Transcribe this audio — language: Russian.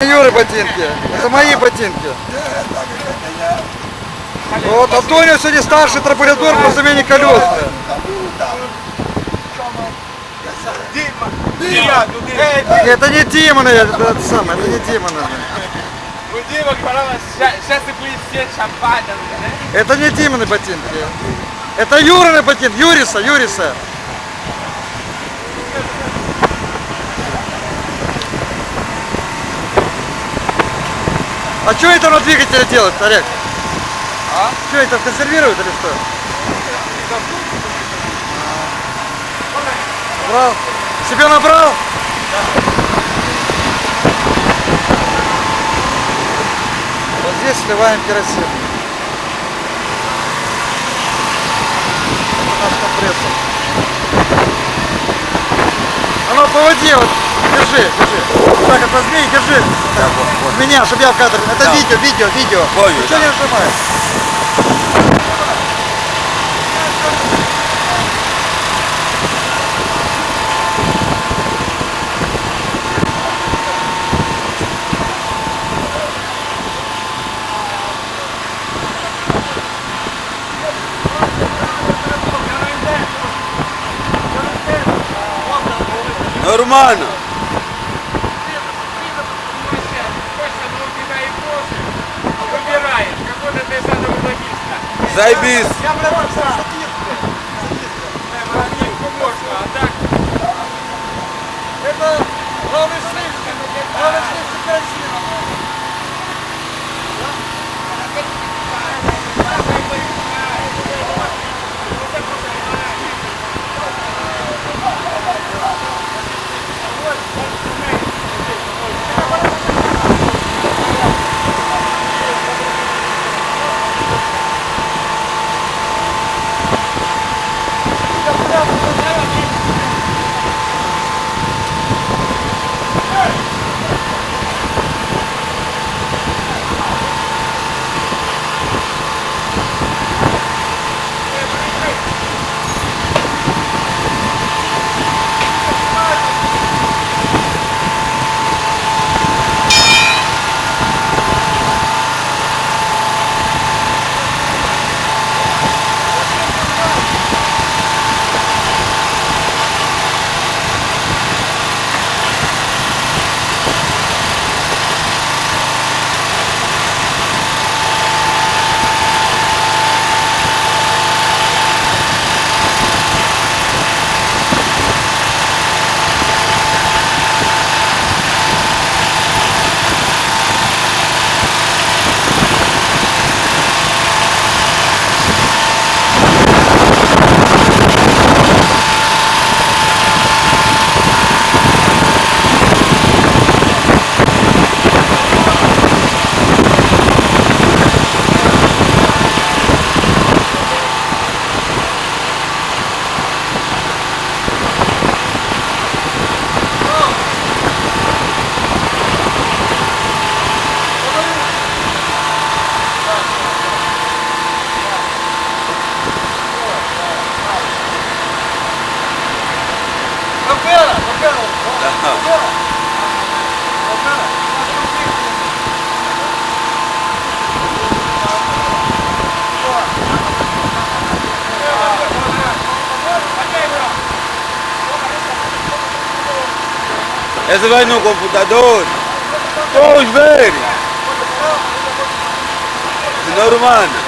Юры ботинки. Это мои ботинки. Вот Антонио сегодня старший тропулятор по замене колес. Дима. Это не Дима, наверное, это, это самое, это не Дима, наверное. У Дима сейчас ти будеш все шампань, не? Это не Димины ботинки. Это Юрины ботинки. Юриса, Юриса. А что это на двигателе делают, Олег? А? Что это консервируют или что? Брал? Себе набрал? Вот здесь сливаем керосин. Наш компрессор. Ну по воде вот, держи, держи. Так, это змей, держи. Так, Меня, чтобы я в кадре. Это видео, видео, видео. Понял, Ничего да. не нажимай. Нормально. Zaibis! Esse vai no computador. Então, Todos verem. Senhor humano.